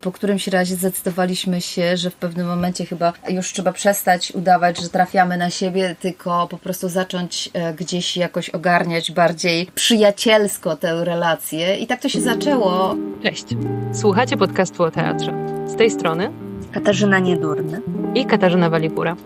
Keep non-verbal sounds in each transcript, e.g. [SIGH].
po którymś razie zdecydowaliśmy się, że w pewnym momencie chyba już trzeba przestać udawać, że trafiamy na siebie, tylko po prostu zacząć e, gdzieś jakoś ogarniać bardziej przyjacielsko tę relację. I tak to się zaczęło. Cześć. Słuchacie podcastu o teatrze. Z tej strony Katarzyna Niedurny i Katarzyna Waligura.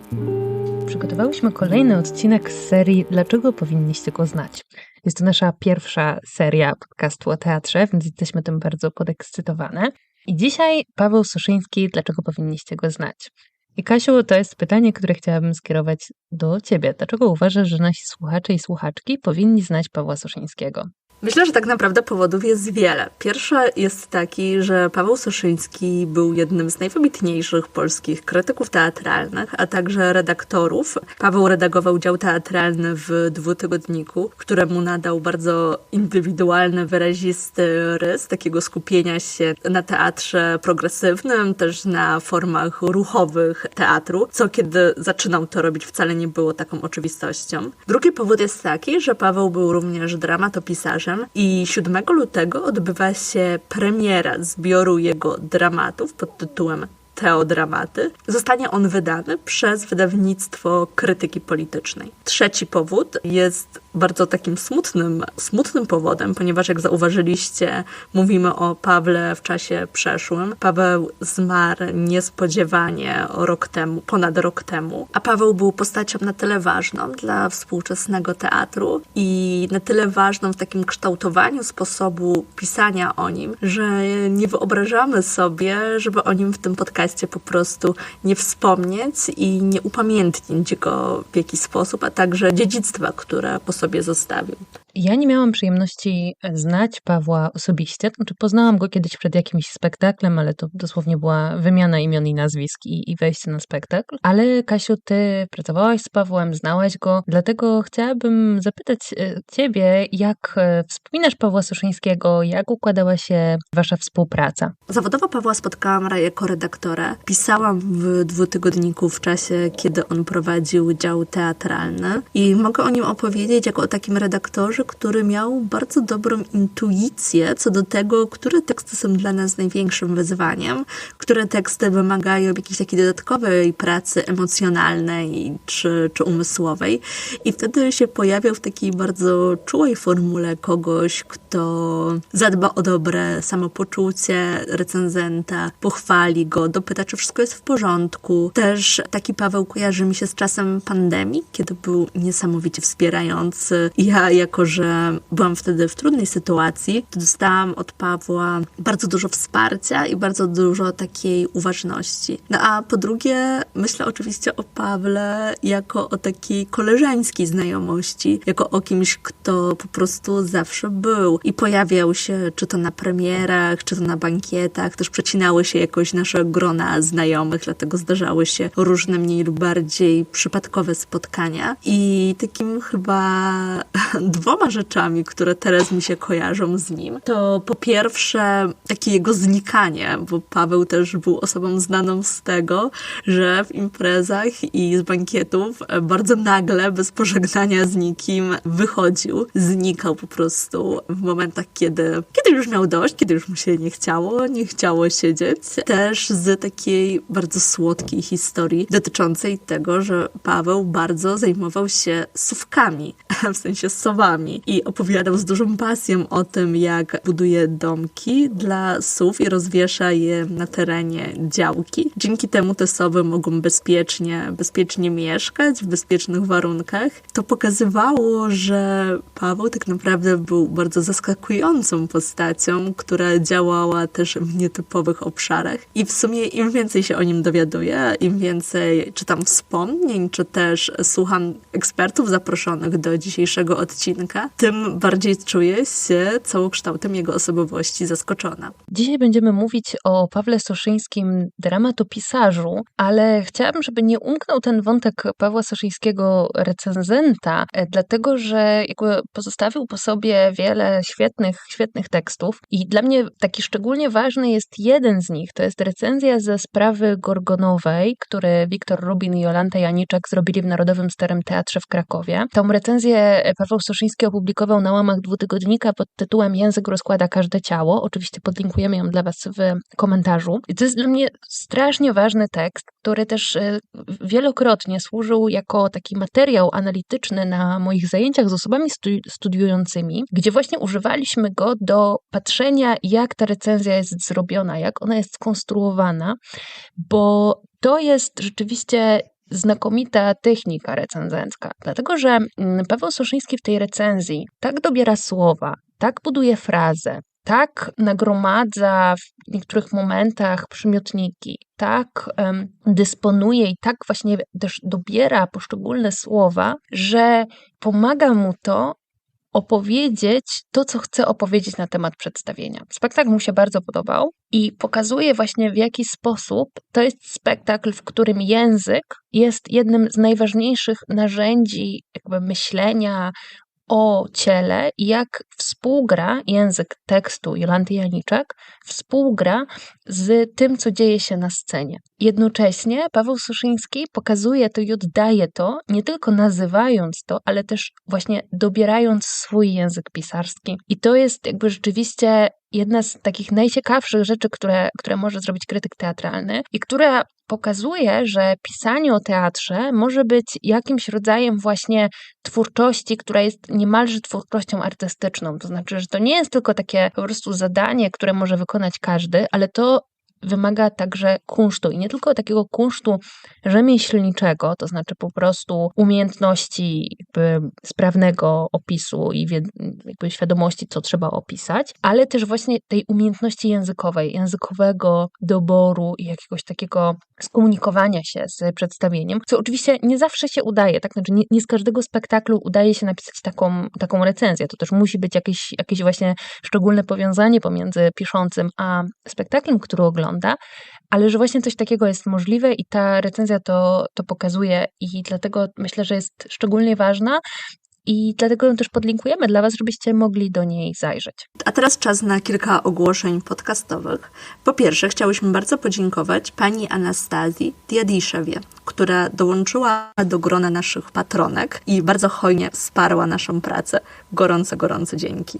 Przygotowałyśmy kolejny odcinek z serii Dlaczego powinniście go znać? Jest to nasza pierwsza seria podcastu o teatrze, więc jesteśmy tym bardzo podekscytowane. I dzisiaj Paweł Suszyński, dlaczego powinniście go znać? I Kasiu, to jest pytanie, które chciałabym skierować do Ciebie. Dlaczego uważasz, że nasi słuchacze i słuchaczki powinni znać Pawła Suszyńskiego? Myślę, że tak naprawdę powodów jest wiele. Pierwszy jest taki, że Paweł Soszyński był jednym z najwybitniejszych polskich krytyków teatralnych, a także redaktorów. Paweł redagował dział teatralny w dwutygodniku, któremu nadał bardzo indywidualny, wyrazisty rys takiego skupienia się na teatrze progresywnym, też na formach ruchowych teatru, co kiedy zaczynał to robić wcale nie było taką oczywistością. Drugi powód jest taki, że Paweł był również dramatopisarzem, i 7 lutego odbywa się premiera zbioru jego dramatów pod tytułem Teodramaty. Zostanie on wydany przez wydawnictwo krytyki politycznej. Trzeci powód jest bardzo takim smutnym, smutnym powodem, ponieważ jak zauważyliście, mówimy o Pawle w czasie przeszłym. Paweł zmarł niespodziewanie rok temu, ponad rok temu, a Paweł był postacią na tyle ważną dla współczesnego teatru i na tyle ważną w takim kształtowaniu sposobu pisania o nim, że nie wyobrażamy sobie, żeby o nim w tym podcaście po prostu nie wspomnieć i nie upamiętnić go w jakiś sposób, a także dziedzictwa, które po sobie zostawił. Ja nie miałam przyjemności znać Pawła osobiście, znaczy poznałam go kiedyś przed jakimś spektaklem, ale to dosłownie była wymiana imion i nazwisk i, i wejście na spektakl. Ale Kasiu, ty pracowałaś z Pawłem, znałaś go, dlatego chciałabym zapytać e, ciebie, jak e, wspominasz Pawła Suszyńskiego, jak układała się wasza współpraca? Zawodowo Pawła spotkałam jako redaktora. Pisałam w dwutygodniku w czasie, kiedy on prowadził dział teatralny i mogę o nim opowiedzieć jako o takim redaktorze, który miał bardzo dobrą intuicję co do tego, które teksty są dla nas największym wyzwaniem, które teksty wymagają jakiejś takiej dodatkowej pracy emocjonalnej czy, czy umysłowej. I wtedy się pojawiał w takiej bardzo czułej formule kogoś, kto zadba o dobre samopoczucie recenzenta, pochwali go, dopyta, czy wszystko jest w porządku. Też taki Paweł kojarzy mi się z czasem pandemii, kiedy był niesamowicie wspierający. Ja jako że byłam wtedy w trudnej sytuacji, to dostałam od Pawła bardzo dużo wsparcia i bardzo dużo takiej uważności. No a po drugie, myślę oczywiście o Pawle jako o takiej koleżeńskiej znajomości, jako o kimś, kto po prostu zawsze był i pojawiał się czy to na premierach, czy to na bankietach, też przecinały się jakoś nasze grona znajomych, dlatego zdarzały się różne mniej lub bardziej przypadkowe spotkania i takim chyba [LAUGHS] dwoma dwoma rzeczami, które teraz mi się kojarzą z nim. To po pierwsze takie jego znikanie, bo Paweł też był osobą znaną z tego, że w imprezach i z bankietów bardzo nagle, bez pożegnania z nikim wychodził, znikał po prostu w momentach, kiedy, kiedy już miał dość, kiedy już mu się nie chciało, nie chciało siedzieć. Też z takiej bardzo słodkiej historii dotyczącej tego, że Paweł bardzo zajmował się sówkami, [LAUGHS] w sensie sowami i opowiadał z dużą pasją o tym, jak buduje domki dla sów i rozwiesza je na terenie działki. Dzięki temu te sowy mogą bezpiecznie, bezpiecznie mieszkać w bezpiecznych warunkach. To pokazywało, że Paweł tak naprawdę był bardzo zaskakującą postacią, która działała też w nietypowych obszarach. I w sumie im więcej się o nim dowiaduję, im więcej czytam wspomnień, czy też słucham ekspertów zaproszonych do dzisiejszego odcinka, tym bardziej czuję się całokształtem jego osobowości zaskoczona. Dzisiaj będziemy mówić o Pawle Soszyńskim, dramatopisarzu, ale chciałabym, żeby nie umknął ten wątek Pawła Soszyńskiego, recenzenta, e, dlatego że pozostawił po sobie wiele świetnych, świetnych tekstów i dla mnie taki szczególnie ważny jest jeden z nich, to jest recenzja ze sprawy Gorgonowej, które Wiktor Rubin i Jolanta Janiczak zrobili w Narodowym Starym Teatrze w Krakowie. Tą recenzję Paweł Soszyński Soszynski opublikował na łamach dwutygodnika pod tytułem Język rozkłada każde ciało. Oczywiście podlinkujemy ją dla Was w komentarzu. I to jest dla mnie strasznie ważny tekst, który też e, wielokrotnie służył jako taki materiał analityczny na moich zajęciach z osobami studiującymi, gdzie właśnie używaliśmy go do patrzenia, jak ta recenzja jest zrobiona, jak ona jest skonstruowana, bo to jest rzeczywiście znakomita technika recenzencka, dlatego że mm, Paweł Soszyński w tej recenzji tak dobiera słowa, tak buduje frazę, tak nagromadza w niektórych momentach przymiotniki, tak um, dysponuje i tak właśnie też dobiera poszczególne słowa, że pomaga mu to opowiedzieć to, co chce opowiedzieć na temat przedstawienia. Spektakl mu się bardzo podobał i pokazuje właśnie w jaki sposób to jest spektakl, w którym język jest jednym z najważniejszych narzędzi jakby myślenia, o ciele i jak współgra język tekstu Jolanty Janiczek, współgra z tym, co dzieje się na scenie. Jednocześnie Paweł Suszyński pokazuje to i oddaje to, nie tylko nazywając to, ale też właśnie dobierając swój język pisarski. I to jest jakby rzeczywiście jedna z takich najciekawszych rzeczy, które, które może zrobić krytyk teatralny i która pokazuje, że pisanie o teatrze może być jakimś rodzajem właśnie twórczości, która jest niemalże twórczością artystyczną. To znaczy, że to nie jest tylko takie po prostu zadanie, które może wykonać każdy, ale to wymaga także kunsztu i nie tylko takiego kunsztu rzemieślniczego, to znaczy po prostu umiejętności sprawnego opisu i jakby świadomości, co trzeba opisać, ale też właśnie tej umiejętności językowej, językowego doboru i jakiegoś takiego skomunikowania się z przedstawieniem, co oczywiście nie zawsze się udaje, tak? Znaczy nie, nie z każdego spektaklu udaje się napisać taką, taką recenzję. To też musi być jakieś, jakieś właśnie szczególne powiązanie pomiędzy piszącym a spektaklem, który ogląda, ale że właśnie coś takiego jest możliwe i ta recenzja to, to pokazuje i dlatego myślę, że jest szczególnie ważna, i dlatego ją też podlinkujemy dla Was, żebyście mogli do niej zajrzeć. A teraz czas na kilka ogłoszeń podcastowych. Po pierwsze, chciałyśmy bardzo podziękować pani Anastazji Diadiszewie, która dołączyła do grona naszych patronek i bardzo hojnie wsparła naszą pracę. Gorące, gorące dzięki.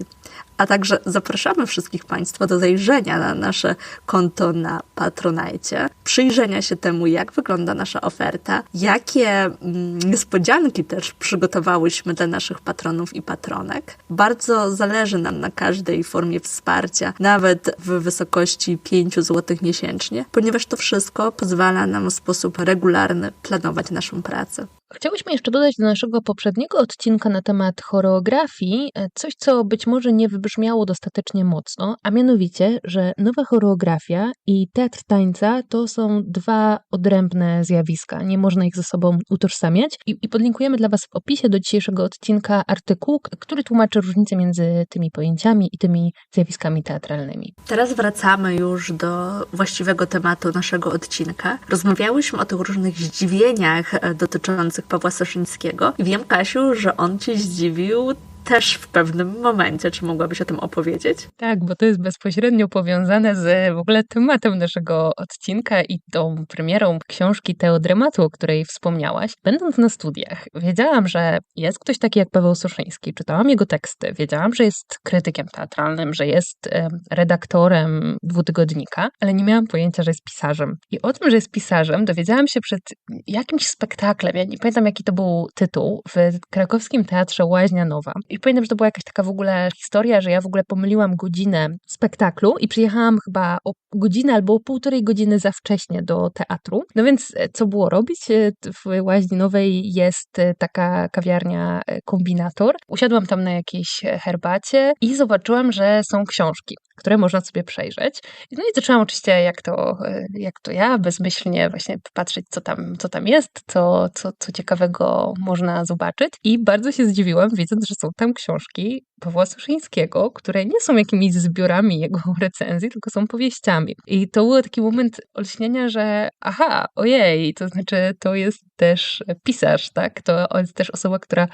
A także zapraszamy wszystkich Państwa do zajrzenia na nasze konto na Patronajcie, przyjrzenia się temu, jak wygląda nasza oferta, jakie mm, niespodzianki też przygotowałyśmy dla naszych patronów i patronek. Bardzo zależy nam na każdej formie wsparcia, nawet w wysokości 5 zł miesięcznie, ponieważ to wszystko pozwala nam w sposób regularny planować naszą pracę. Chciałyśmy jeszcze dodać do naszego poprzedniego odcinka na temat choreografii e, coś, co być może nie wybrzmiało dostatecznie mocno, a mianowicie, że nowa choreografia i teatr tańca to są dwa odrębne zjawiska. Nie można ich ze sobą utożsamiać. I, i podlinkujemy dla Was w opisie do dzisiejszego odcinka artykuł, który tłumaczy różnicę między tymi pojęciami i tymi zjawiskami teatralnymi. Teraz wracamy już do właściwego tematu naszego odcinka. Rozmawiałyśmy o tych różnych zdziwieniach e, dotyczących Pawła Soszyńskiego. Wiem, Kasiu, że on cię zdziwił też w pewnym momencie. Czy mogłabyś o tym opowiedzieć? Tak, bo to jest bezpośrednio powiązane z w ogóle tematem naszego odcinka i tą premierą książki Teodrematu, o której wspomniałaś. Będąc na studiach, wiedziałam, że jest ktoś taki jak Paweł Suszyński. Czytałam jego teksty, wiedziałam, że jest krytykiem teatralnym, że jest redaktorem dwutygodnika, ale nie miałam pojęcia, że jest pisarzem. I o tym, że jest pisarzem, dowiedziałam się przed jakimś spektaklem. Ja nie pamiętam, jaki to był tytuł, w krakowskim teatrze Łaźnia Nowa. I pamiętam, że to była jakaś taka w ogóle historia, że ja w ogóle pomyliłam godzinę spektaklu i przyjechałam chyba o godzinę albo o półtorej godziny za wcześnie do teatru. No więc e, co było robić? E, w Łaźni Nowej jest e, taka kawiarnia Kombinator. Usiadłam tam na jakiejś herbacie i zobaczyłam, że są książki które można sobie przejrzeć. No i zaczęłam oczywiście, jak to, jak to ja, bezmyślnie właśnie patrzeć, co tam, co tam jest, co, co, co ciekawego można zobaczyć. I bardzo się zdziwiłam, widząc, że są tam książki Pawła Suszyńskiego, które nie są jakimiś zbiorami jego [LAUGHS] recenzji, tylko są powieściami. I to był taki moment olśnienia, że aha, ojej, to znaczy to jest też pisarz, tak? To jest też osoba, która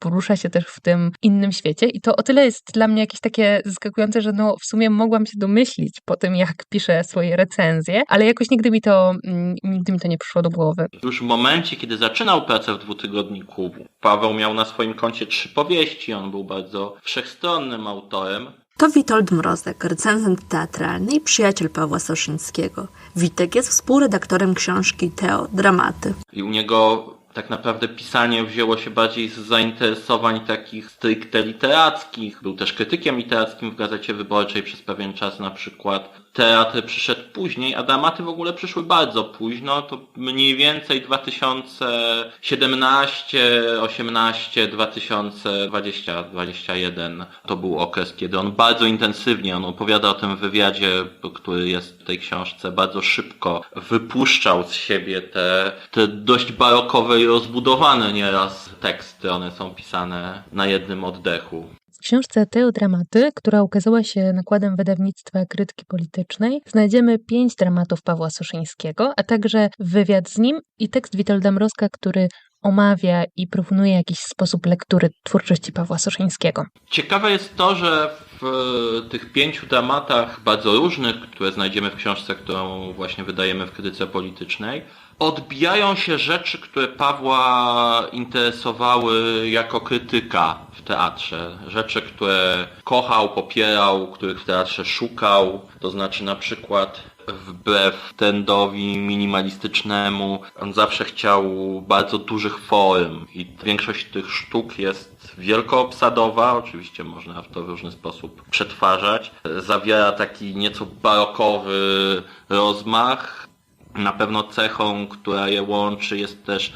porusza się też w tym innym świecie i to o tyle jest dla mnie jakieś takie zaskakujące, że no w sumie mogłam się domyślić po tym, jak piszę swoje recenzje, ale jakoś nigdy mi to, mm, nigdy mi to nie przyszło do głowy. Już w momencie, kiedy zaczynał pracę w dwutygodniku, Paweł miał na swoim koncie trzy powieści, on był bardzo wszechstronnym autorem. To Witold Mrozek, recenzent teatralny i przyjaciel Pawła Soszyńskiego. Witek jest współredaktorem książki Teo Dramaty. I u niego tak naprawdę pisanie wzięło się bardziej z zainteresowań takich stricte literackich. Był też krytykiem literackim w Gazecie Wyborczej przez pewien czas na przykład. Teatr przyszedł później, a dramaty w ogóle przyszły bardzo późno. To mniej więcej 2017, 18, 2020, 21 to był okres, kiedy on bardzo intensywnie, on opowiada o tym wywiadzie, który jest w tej książce, bardzo szybko wypuszczał z siebie te, te dość barokowe i rozbudowane nieraz teksty. One są pisane na jednym oddechu. W książce Teodramaty, która ukazała się nakładem wydawnictwa krytyki politycznej, znajdziemy pięć dramatów Pawła Suszyńskiego, a także wywiad z nim i tekst Witolda Mrozka, który omawia i proponuje jakiś sposób lektury twórczości Pawła Suszyńskiego. Ciekawe jest to, że w tych pięciu dramatach bardzo różnych, które znajdziemy w książce, którą właśnie wydajemy w krytyce politycznej, odbijają się rzeczy, które Pawła interesowały jako krytyka w teatrze. Rzeczy, które kochał, popierał, których w teatrze szukał. To znaczy na przykład wbrew trendowi minimalistycznemu, on zawsze chciał bardzo dużych form i większość tych sztuk jest wielkoobsadowa, oczywiście można to w różny sposób przetwarzać. Zawiera taki nieco barokowy rozmach. Na pewno cechą, która je łączy jest też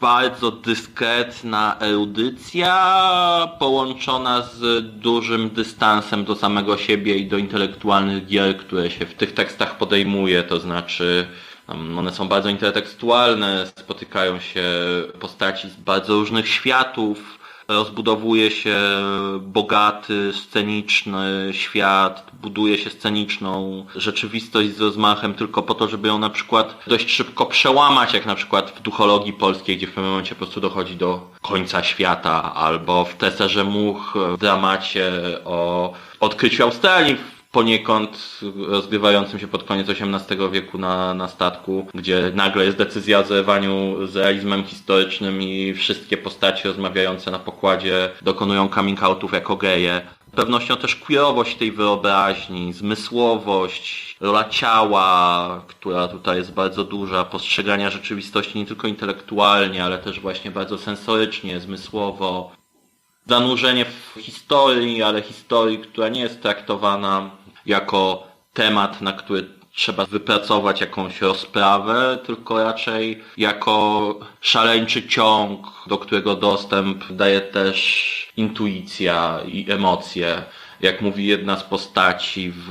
bardzo dyskretna erudycja połączona z dużym dystansem do samego siebie i do intelektualnych gier, które się w tych tekstach podejmuje, to znaczy one są bardzo intertekstualne, spotykają się postaci z bardzo różnych światów, rozbudowuje się bogaty, sceniczny świat, buduje się sceniczną rzeczywistość z rozmachem tylko po to, żeby ją na przykład dość szybko przełamać, jak na przykład w duchologii polskiej, gdzie w pewnym momencie po prostu dochodzi do końca świata, albo w Teserze Much, w dramacie o odkryciu Australii poniekąd rozgrywającym się pod koniec XVIII wieku na, na statku, gdzie nagle jest decyzja o zerwaniu z realizmem historycznym i wszystkie postacie rozmawiające na pokładzie dokonują coming outów jako geje. Pewnością też queerowość tej wyobraźni, zmysłowość, rola ciała, która tutaj jest bardzo duża, postrzegania rzeczywistości nie tylko intelektualnie, ale też właśnie bardzo sensorycznie, zmysłowo. Zanurzenie w historii, ale historii, która nie jest traktowana jako temat, na który trzeba wypracować jakąś rozprawę, tylko raczej jako szaleńczy ciąg, do którego dostęp daje też intuicja i emocje. Jak mówi jedna z postaci w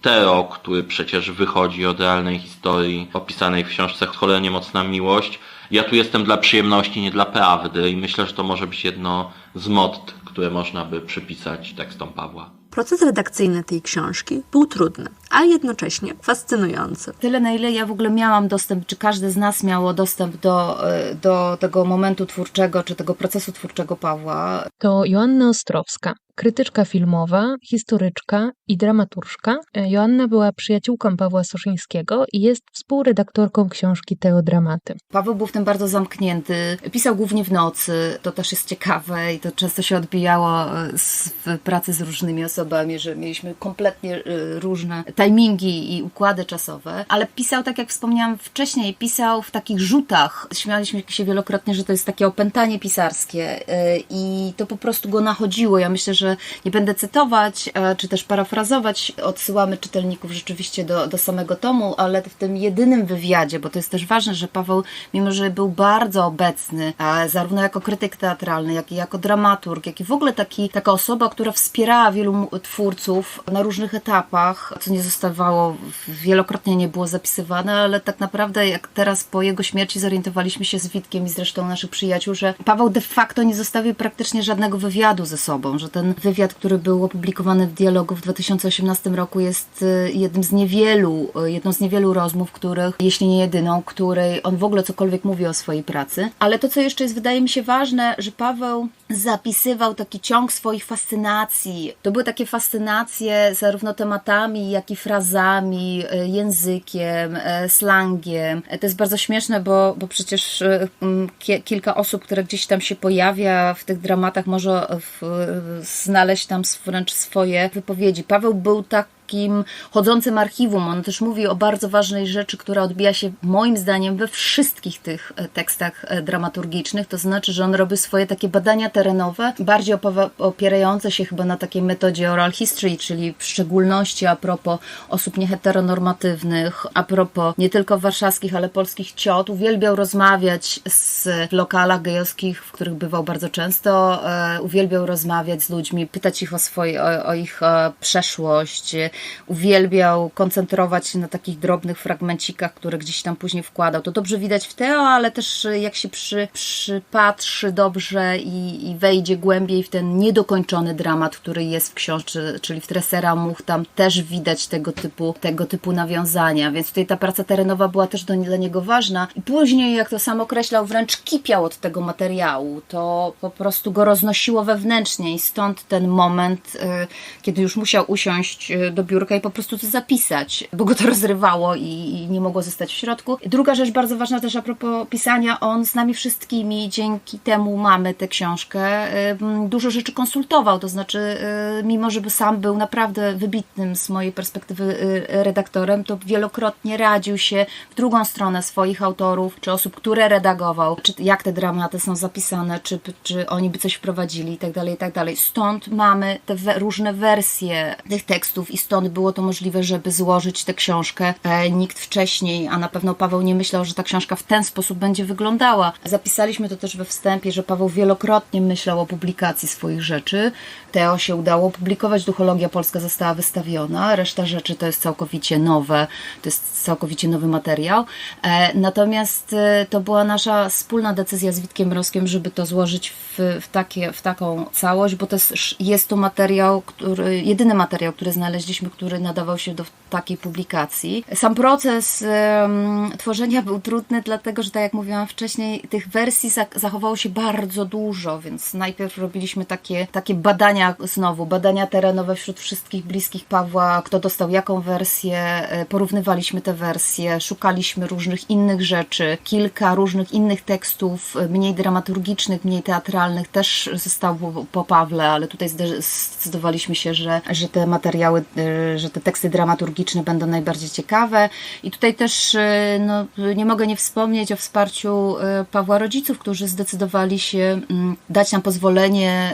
Tero, który przecież wychodzi od realnej historii opisanej w książce Cholernie mocna miłość. Ja tu jestem dla przyjemności, nie dla prawdy i myślę, że to może być jedno z motto, które można by przypisać tekstom Pawła. Proces redakcyjny tej książki był trudny, a jednocześnie fascynujący. Tyle, na ile ja w ogóle miałam dostęp, czy każdy z nas miało dostęp do, e, do tego momentu twórczego, czy tego procesu twórczego Pawła. To Joanna Ostrowska, krytyczka filmowa, historyczka i dramaturżka. E, Joanna była przyjaciółką Pawła Soszyńskiego i jest współredaktorką książki Teodramaty. Paweł był w tym bardzo zamknięty. Pisał głównie w nocy. To też jest ciekawe i to często się odbijało e, w pracy z różnymi osobami, że mieliśmy kompletnie e, różne timingi i układy czasowe. Ale pisał, tak jak wspomniałam wcześniej, pisał w takich rzutach. Śmialiśmy się wielokrotnie, że to jest takie opętanie pisarskie i to po prostu go nachodziło. Ja myślę, że nie będę cytować, czy też parafrazować. Odsyłamy czytelników rzeczywiście do, do samego tomu, ale w tym jedynym wywiadzie, bo to jest też ważne, że Paweł, mimo że był bardzo obecny, zarówno jako krytyk teatralny, jak i jako dramaturg, jak i w ogóle taki, taka osoba, która wspierała wielu twórców na różnych etapach, co nie zostawało, wielokrotnie nie było zapisywane, ale tak naprawdę jak teraz po jego śmierci zorientowaliśmy się z Witkiem i zresztą naszych przyjaciół, że Paweł de facto nie zostawił praktycznie żadnego wywiadu ze sobą, że ten wywiad, który był opublikowany w dialogu w 2018 roku jest y, jednym z niewielu, y, jedną z niewielu rozmów, których, jeśli nie jedyną, której on w ogóle cokolwiek mówi o swojej pracy. Ale to, co jeszcze jest, wydaje mi się ważne, że Paweł zapisywał taki ciąg swoich fascynacji. To były takie fascynacje zarówno tematami, jak i frazami, y, językiem, slangiem. To jest bardzo śmieszne, bo, bo przecież ki- kilka osób, które gdzieś tam się pojawia w tych dramatach, może w, znaleźć tam wręcz swoje wypowiedzi. Paweł był tak takim chodzącym archiwum. On też mówi o bardzo ważnej rzeczy, która odbija się moim zdaniem we wszystkich tych e, tekstach e, dramaturgicznych. To znaczy, że on robi swoje takie badania terenowe, bardziej opierające się chyba na takiej metodzie oral history, czyli w szczególności a propos osób nieheteronormatywnych, a propos nie tylko warszawskich, ale polskich ciot. Uwielbiał rozmawiać z lokalach gejowskich, w których bywał bardzo często. E, uwielbiał rozmawiać z ludźmi, pytać ich o swoje, o, o ich przeszłość, uwielbiał koncentrować się na takich drobnych fragmencikach, które gdzieś tam później wkładał. To dobrze widać w Teo, ale też jak się przy, przypatrzy dobrze i, i wejdzie głębiej w ten niedokończony dramat, który jest w książce, czyli w Tresera Much, tam też widać tego typu, tego typu nawiązania, więc tutaj ta praca terenowa była też do, dla niego ważna. I później, jak to sam określał, wręcz kipiał od tego materiału. To po prostu go roznosiło wewnętrznie i stąd ten moment, y, kiedy już musiał usiąść y, do biurka i po prostu to zapisać, bo go to rozrywało i, i nie mogło zostać w środku. Druga rzecz bardzo ważna też a propos pisania, on z nami wszystkimi, dzięki temu mamy tę książkę, dużo rzeczy konsultował, to znaczy y, mimo, żeby sam był naprawdę wybitnym z mojej perspektywy y, redaktorem, to wielokrotnie radził się w drugą stronę swoich autorów, czy osób, które redagował, czy jak te dramaty są zapisane, czy, czy oni by coś wprowadzili i tak dalej, i tak dalej. Stąd mamy te różne wersje tych tekstów i stąd było to możliwe, żeby złożyć tę książkę. E, nikt wcześniej, a na pewno Paweł nie myślał, że ta książka w ten sposób będzie wyglądała. Zapisaliśmy to też we wstępie, że Paweł wielokrotnie myślał o publikacji swoich rzeczy. Teo się udało publikować, Duchologia Polska została wystawiona, reszta rzeczy to jest całkowicie nowe, to jest całkowicie nowy materiał. E, natomiast e, to była nasza wspólna decyzja z Witkiem Roskiem, żeby to złożyć w, w, takie, w taką całość, bo to jest, jest to materiał, który, jedyny materiał, który znaleźliśmy, który nadawał się do takiej publikacji. Sam proces um, tworzenia był trudny, dlatego że, tak jak mówiłam wcześniej, tych wersji za zachowało się bardzo dużo, więc najpierw robiliśmy takie, takie badania, znowu, badania terenowe wśród wszystkich bliskich Pawła, kto dostał jaką wersję, porównywaliśmy te wersje, szukaliśmy różnych innych rzeczy, kilka różnych innych tekstów, mniej dramaturgicznych, mniej teatralnych, też zostało po Pawle, ale tutaj zdecydowaliśmy się, że, że te materiały, że te teksty dramaturgiczne będą najbardziej ciekawe. I tutaj też no, nie mogę nie wspomnieć o wsparciu Pawła rodziców, którzy zdecydowali się dać nam pozwolenie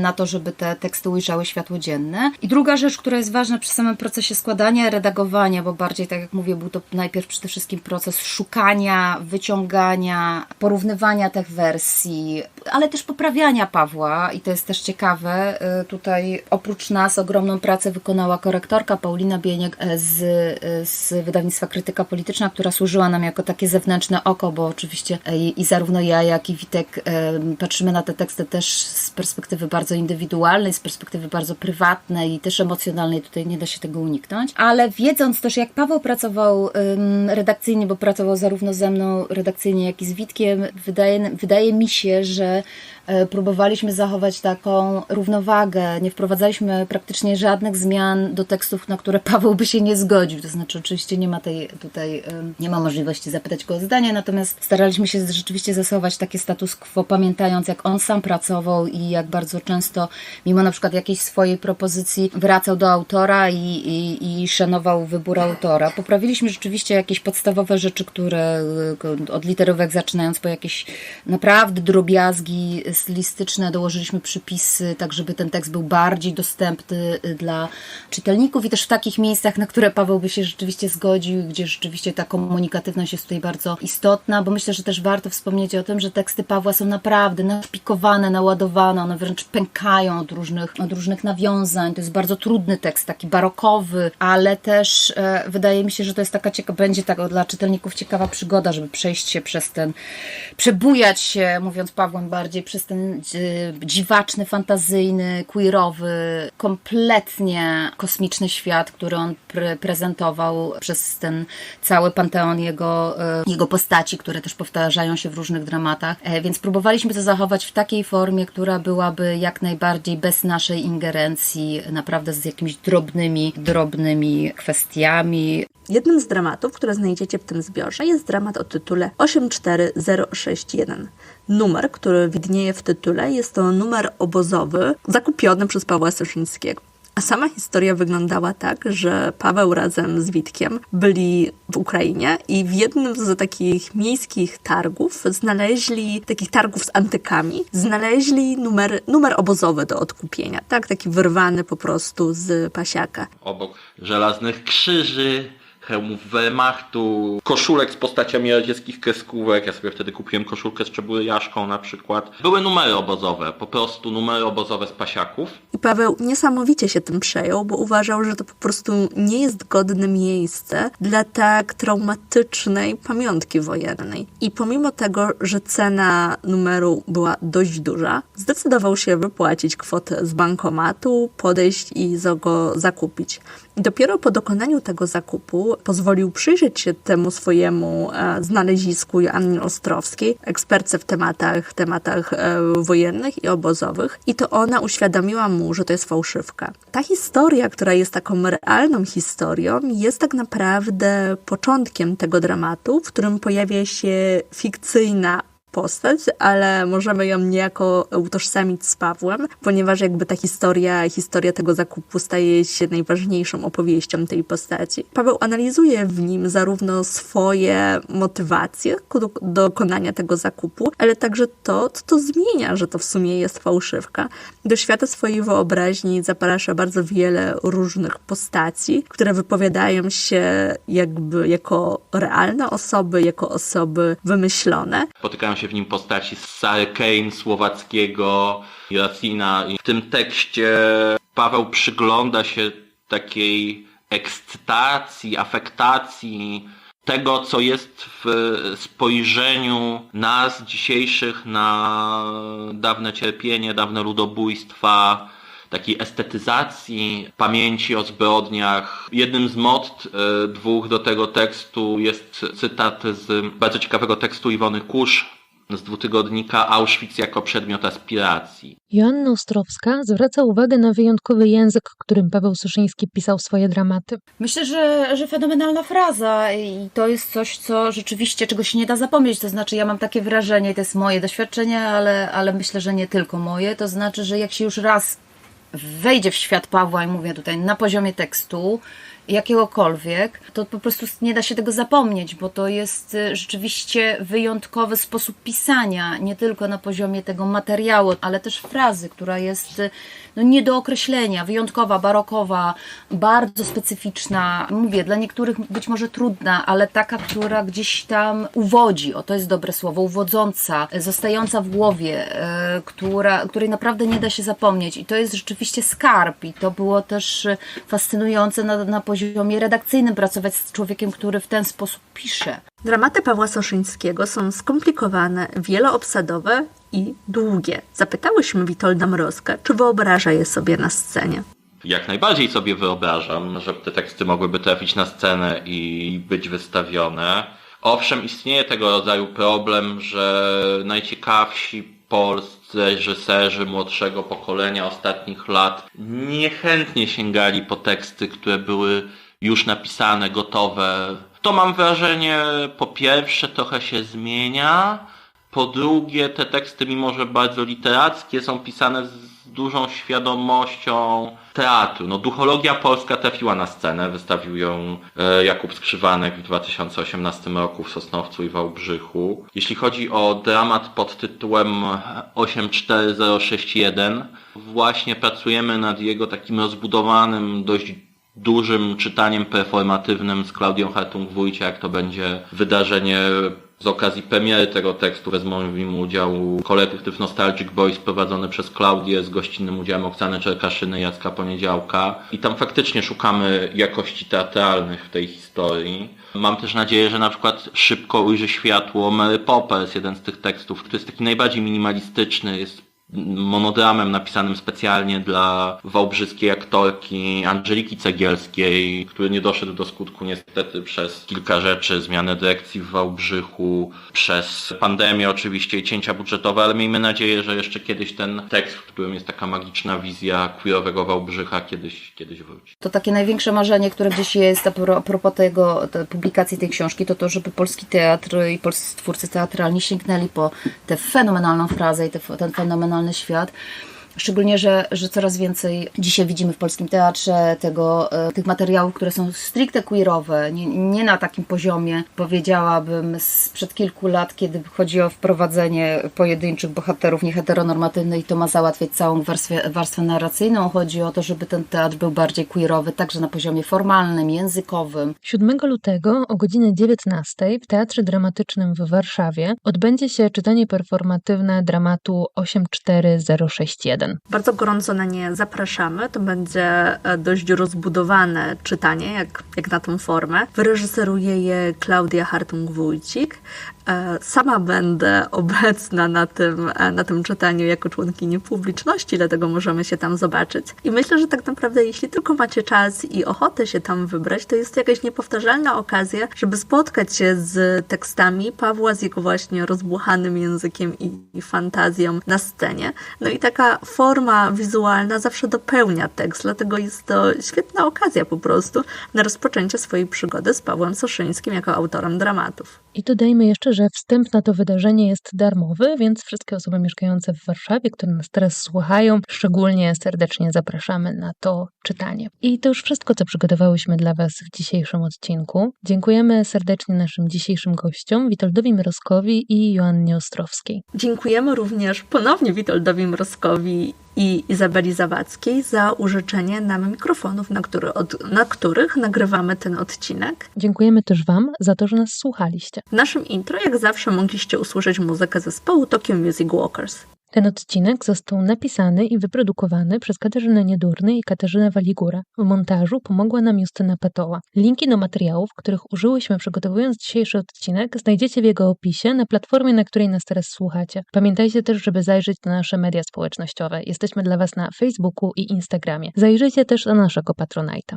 na to, żeby te teksty ujrzały światło dzienne. I druga rzecz, która jest ważna przy samym procesie składania, redagowania, bo bardziej, tak jak mówię, był to najpierw przede wszystkim proces szukania, wyciągania, porównywania tych wersji, ale też poprawiania Pawła i to jest też ciekawe. Tutaj oprócz nas ogromną pracę wykonała korektorka Paulina Bieniek z, z wydawnictwa Krytyka Polityczna, która służyła nam jako takie zewnętrzne oko, bo oczywiście i, i zarówno ja, jak i Witek patrzymy na te teksty też z perspektywy bardzo indywidualnej, z perspektywy bardzo prywatnej i też emocjonalnej, tutaj nie da się tego uniknąć, ale wiedząc też jak Paweł pracował redakcyjnie, bo pracował zarówno ze mną redakcyjnie, jak i z Witkiem, wydaje, wydaje mi się, że próbowaliśmy zachować taką równowagę. Nie wprowadzaliśmy praktycznie żadnych zmian do tekstów, na które [LAUGHS] Paweł by się nie zgodził. To znaczy, oczywiście nie ma tej tutaj, nie ma możliwości zapytać go o zdanie, natomiast staraliśmy się rzeczywiście zachować takie status quo, pamiętając, jak on sam pracował i jak bardzo często, mimo na przykład jakiejś swojej propozycji, wracał do autora i, i, i szanował wybór autora. Poprawiliśmy rzeczywiście jakieś podstawowe rzeczy, które od literówek zaczynając po jakieś naprawdę drobiazgi stylistyczne, dołożyliśmy przypisy, tak żeby ten tekst był bardziej dostępny dla czytelników i też w takich miejscach, na które Paweł by się rzeczywiście zgodził, gdzie rzeczywiście ta komunikatywność jest tutaj bardzo istotna, bo myślę, że też warto wspomnieć o tym, że teksty Pawła są naprawdę naszpikowane, naładowane, one wręcz pękają od różnych, od różnych nawiązań. To jest bardzo trudny tekst, taki barokowy, ale też e, wydaje mi się, że to jest taka ciekawa, będzie taka dla czytelników ciekawa przygoda, żeby przejść się przez ten, przebujać się, mówiąc Pawłem bardziej, przez ten e, dziwaczny, fantazyjny, queerowy, kompletnie kosmiczny świat, który on pre prezentował przez ten cały panteon jego, e, jego postaci, które też powtarzają się w różnych dramatach. E, więc próbowaliśmy to zachować w takiej formie, która byłaby jak najbardziej bez naszej ingerencji, naprawdę z jakimiś drobnymi, drobnymi kwestiami. Jednym z dramatów, które znajdziecie w tym zbiorze, jest dramat o tytule 84061. Numer, który widnieje w tytule, jest to numer obozowy zakupiony przez Pawła Soszyńskiego. A sama historia wyglądała tak, że Paweł razem z Witkiem byli w Ukrainie i w jednym z takich miejskich targów znaleźli, takich targów z antykami, znaleźli numer, numer obozowy do odkupienia. Tak, taki wyrwany po prostu z pasiaka. Obok żelaznych krzyży, hełmów Wehrmachtu, koszulek z postaciami radzieckich kreskówek. Ja sobie wtedy kupiłem koszulkę z Czebury Jaszką na przykład. Były numery obozowe, po prostu numery obozowe z pasiaków. I Paweł niesamowicie się tym przejął, bo uważał, że to po prostu nie jest godne miejsce dla tak traumatycznej pamiątki wojennej. I pomimo tego, że cena numeru była dość duża, zdecydował się wypłacić kwotę z bankomatu, podejść i go zakupić. Dopiero po dokonaniu tego zakupu pozwolił przyjrzeć się temu swojemu e, znalezisku Joanny Ostrowskiej, eksperce w tematach, tematach e, wojennych i obozowych. I to ona uświadomiła mu, że to jest fałszywka. Ta historia, która jest taką realną historią, jest tak naprawdę początkiem tego dramatu, w którym pojawia się fikcyjna postać, ale możemy ją niejako utożsamić z Pawłem, ponieważ jakby ta historia, historia tego zakupu staje się najważniejszą opowieścią tej postaci. Paweł analizuje w nim zarówno swoje motywacje do dokonania tego zakupu, ale także to, co to zmienia, że to w sumie jest fałszywka. Do świata swojej wyobraźni zaprasza bardzo wiele różnych postaci, które wypowiadają się jakby jako realne osoby, jako osoby wymyślone. Spotykają się w nim postaci z Sary Kane, Słowackiego, Racina. I w tym tekście Paweł przygląda się takiej ekscytacji, afektacji tego, co jest w spojrzeniu nas dzisiejszych na dawne cierpienie, dawne ludobójstwa, takiej estetyzacji pamięci o zbrodniach. Jednym z mott e, dwóch do tego tekstu jest cytat z bardzo ciekawego tekstu Iwony Kusz, z dwutygodnika Auschwitz jako przedmiot aspiracji. Joanna Ostrowska zwraca uwagę na wyjątkowy język, którym Paweł Suszyński pisał swoje dramaty. Myślę, że, że fenomenalna fraza i to jest coś, co rzeczywiście, czego się nie da zapomnieć. To znaczy, ja mam takie wrażenie, to jest moje doświadczenie, ale, ale myślę, że nie tylko moje. To znaczy, że jak się już raz wejdzie w świat Pawła i mówię tutaj na poziomie tekstu, jakiegokolwiek, to po prostu nie da się tego zapomnieć, bo to jest y, rzeczywiście wyjątkowy sposób pisania, nie tylko na poziomie tego materiału, ale też frazy, która jest y, no, nie do określenia, wyjątkowa, barokowa, bardzo specyficzna. Mówię, dla niektórych być może trudna, ale taka, która gdzieś tam uwodzi, o to jest dobre słowo, uwodząca, zostająca w głowie, yy, która, której naprawdę nie da się zapomnieć. I to jest rzeczywiście skarb i to było też fascynujące na, na poziomie redakcyjnym pracować z człowiekiem, który w ten sposób pisze. Dramaty Pawła Soszyńskiego są skomplikowane, wieloobsadowe i długie. Zapytałyśmy Witolda Mrozka, czy wyobraża je sobie na scenie. Jak najbardziej sobie wyobrażam, że te teksty mogłyby trafić na scenę i być wystawione. Owszem, istnieje tego rodzaju problem, że najciekawsi polscy reżyserzy młodszego pokolenia ostatnich lat niechętnie sięgali po teksty, które były już napisane, gotowe. To mam wrażenie, po pierwsze, trochę się zmienia. Po drugie, te teksty, mimo że bardzo literackie, są pisane z dużą świadomością teatru. No, Duchologia Polska trafiła na scenę, wystawił ją e, Jakub Skrzywanek w 2018 roku w Sosnowcu i Wałbrzychu. Jeśli chodzi o dramat pod tytułem 84061, właśnie pracujemy nad jego takim rozbudowanym, dość dużym czytaniem performatywnym z Klaudią Hartung-Wójcie, jak to będzie wydarzenie z okazji premiery tego tekstu wezmą w nim udział kolektyw Nostalgic Boys prowadzony przez Klaudię z gościnnym udziałem Oksany Czerkaszyny, Jacka Poniedziałka. I tam faktycznie szukamy jakości teatralnych w tej historii. Mam też nadzieję, że na przykład szybko ujrzy światło Mary Poppers, jeden z tych tekstów, który jest taki najbardziej minimalistyczny, jest monodramem napisanym specjalnie dla wałbrzyskiej aktorki Angeliki Cegielskiej, który nie doszedł do skutku niestety przez kilka rzeczy, zmianę dyrekcji w Wałbrzychu, przez pandemię oczywiście i cięcia budżetowe, ale miejmy nadzieję, że jeszcze kiedyś ten tekst, w którym jest taka magiczna wizja queerowego Wałbrzycha kiedyś, kiedyś wróci. To takie największe marzenie, które gdzieś jest a pro- a propos tego, te publikacji tej książki, to to, żeby polski teatr i polscy twórcy teatralni sięgnęli po tę fenomenalną frazę i te, ten fenomenalny świat. Szczególnie, że, że coraz więcej dzisiaj widzimy w polskim teatrze tego, e, tych materiałów, które są stricte queerowe, nie, nie na takim poziomie, powiedziałabym, sprzed kilku lat, kiedy chodzi o wprowadzenie pojedynczych bohaterów nieheteronormatywnych i to ma załatwiać całą warstwę, warstwę narracyjną. Chodzi o to, żeby ten teatr był bardziej queerowy, także na poziomie formalnym, językowym. 7 lutego o godzinie 19 w Teatrze Dramatycznym w Warszawie odbędzie się czytanie performatywne dramatu 84061. Bardzo gorąco na nie zapraszamy. To będzie e, dość rozbudowane czytanie, jak, jak na tą formę. Wyreżyseruje je Klaudia Hartung-Wójcik. E, Sama będę obecna na tym, e, na tym czytaniu jako członkini publiczności, dlatego możemy się tam zobaczyć. I myślę, że tak naprawdę, jeśli tylko macie czas i ochotę się tam wybrać, to jest jakaś niepowtarzalna okazja, żeby spotkać się z tekstami Pawła, z jego właśnie rozbuchanym językiem i, i fantazją na scenie. No i taka forma wizualna zawsze dopełnia tekst, dlatego jest to świetna okazja po prostu na rozpoczęcie swojej przygody z Pawłem Soszyńskim jako autorem dramatów. I dodajmy jeszcze, że wstęp na to wydarzenie jest darmowy, więc wszystkie osoby mieszkające w Warszawie, które nas teraz słuchają, szczególnie serdecznie zapraszamy na to czytanie. I to już wszystko, co przygotowałyśmy dla Was w dzisiejszym odcinku. Dziękujemy serdecznie naszym dzisiejszym gościom, Witoldowi Mroskowi i Joannie Ostrowskiej. Dziękujemy również ponownie Witoldowi Mroskowi i Izabeli Zawadzkiej za użyczenie nam mikrofonów, na, który, od, na których nagrywamy ten odcinek. Dziękujemy też Wam za to, że nas słuchaliście. W naszym intro, jak zawsze, mogliście usłyszeć muzykę zespołu Tokyo Music Walkers. Ten odcinek został napisany i wyprodukowany przez Katarzynę Niedurny i Katarzynę Waligura. W montażu pomogła nam Justyna Petoła. Linki do materiałów, których użyłyśmy przygotowując dzisiejszy odcinek, znajdziecie w jego opisie na platformie, na której nas teraz słuchacie. Pamiętajcie też, żeby zajrzeć na nasze media społecznościowe. Jesteśmy dla Was na Facebooku i Instagramie. Zajrzyjcie też na naszego Patronite'a.